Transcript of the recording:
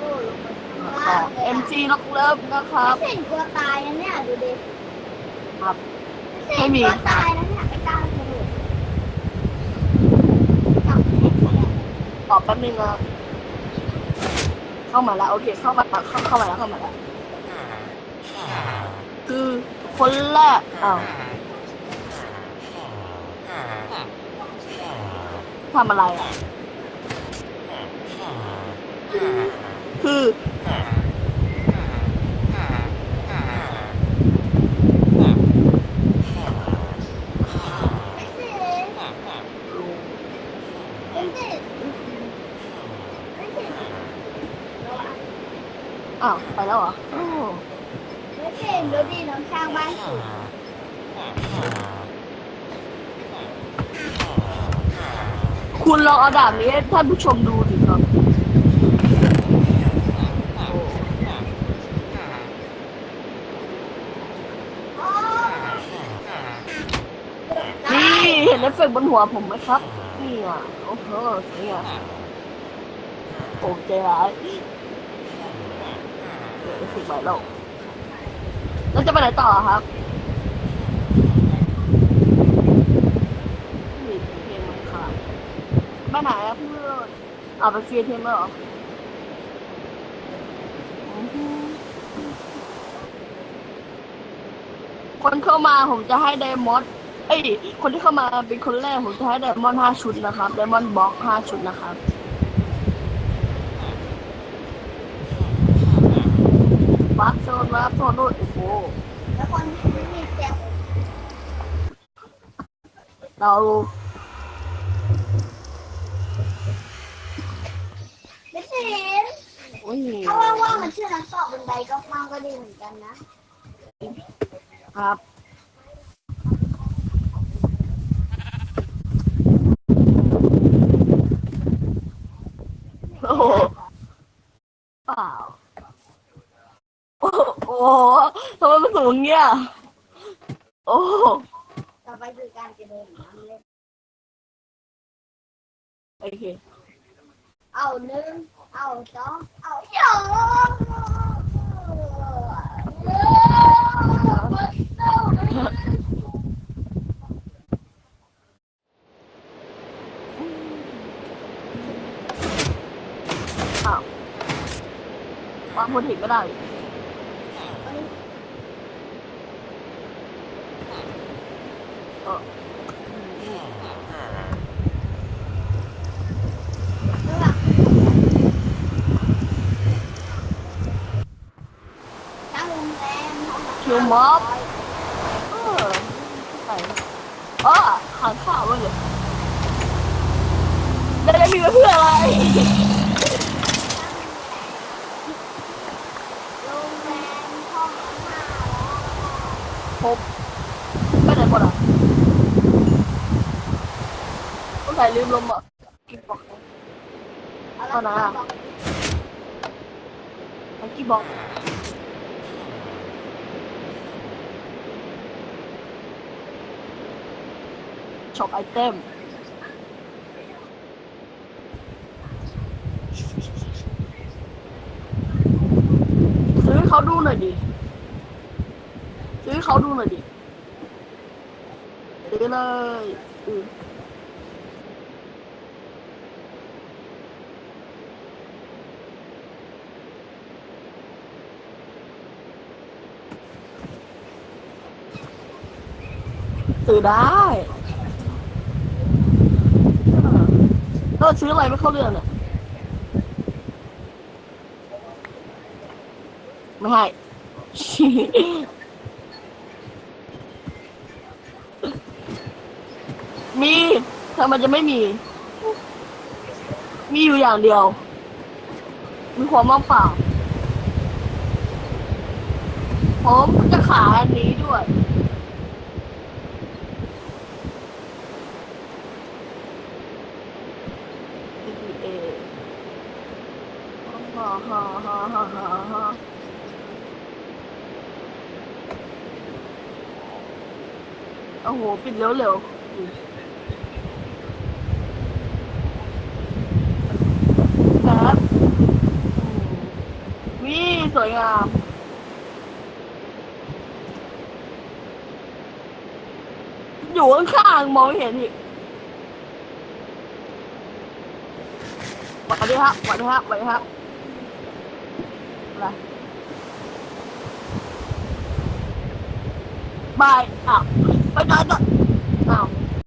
โดดลงมาข้างขล่าองงเลยอะ MC ล็อกเลิฟนะครับไม่เห็นกลัวตายนะเนี่ยดูดิครับ ไม่เห็นไม่มีกลัวตายนะเนี่ยไม่กล้ากระโดดจับแขนเนี่ยตอบแป๊บนึงนะเข้ามาแล้วโอเค เข้ามาเข้าเข้ามาแล้วเข้ามาแล้วคือคนแรกอ้าวทำอะไรอะ คือไม่เห็นไม่เห็นไม่เห็นอ้าวไปแล้วเหรออ้าวไม่เห็นดูดิน้องช่างบ้านสุดคุณลองเอาดาบนี้ให้ท่านผู้ชมดูสิครับ อ๋อ นี่ เห็นเอฟเฟกต์บนหัวผมไหมครับนี่อะโอ้โหนี่อะโอเคร้ายเดี๋ยวเอฟเฟกต์ใหม่แล้วแล้วจะไปไหนต่อครับนี่เพลงมันขาดไปไหนอะเพื่อนเอาไปเฟียร์เทมเหรออือหือคนเข้ามาผมจะให้ไดมอด เอ้ยคนที่เข้ามาเป็นคนแรกผมจะให้ไดมอนด์ห้าชุดนะครับไดมอนด์บล็อกห้าชุดนะครับ บัคโซนมาโซนด้วยโอ้โหแล้วคนที่ไม่มีเจ็บเราไม่เห็นอุ้ยถ้าว่างๆมันชื่อนักสอบบันไดก็มากก็ดีเหมือนกันนะ ครับ โอ้โหเปล่า โอ้โหทำไมมัน สูงเงี้ยโอ้โหต่อไปคือการกระโดดน้ำเล่นโอเค เอาหนึ่งเอาสองเอาสองอ้าววางโพเทคไม่ได้ เออ ตั้งโรงแรม คิวม็อบเออใส่เออหางข่าวเลยแล้วจะมีเพื่ออะไร โรงแรมห้องอาหาร พบไปไหนหมดอะต้องใส่ลืมลมอะกิ๊บอกเอาละไอ้กิ๊บอกช็อปไอเทมซื้อเขาดูหน่อยดิ ซื้อเขาดูหน่อยดิซื้อเลยอือ ซื้อได้เออซื้ออะไรไม่เข้าเรื่องเนี่ยไม่ให้ มีทำไมจะไม่มี มีอยู่อย่างเดียว มีความว่างเปล่า ผมจะขายอันนี้ด้วย EPA ฮ่าฮ่าฮ่าฮ่าฮ่าฮ่าโอ้โห ปิดเร็วเร็วครับอืมวยงาม อยู่ข้างๆมองไม่เห็นอีกสวัสดีครับสวัสดีครับสวัสดีครับอะไรบายอ้าวไปไหนต่อ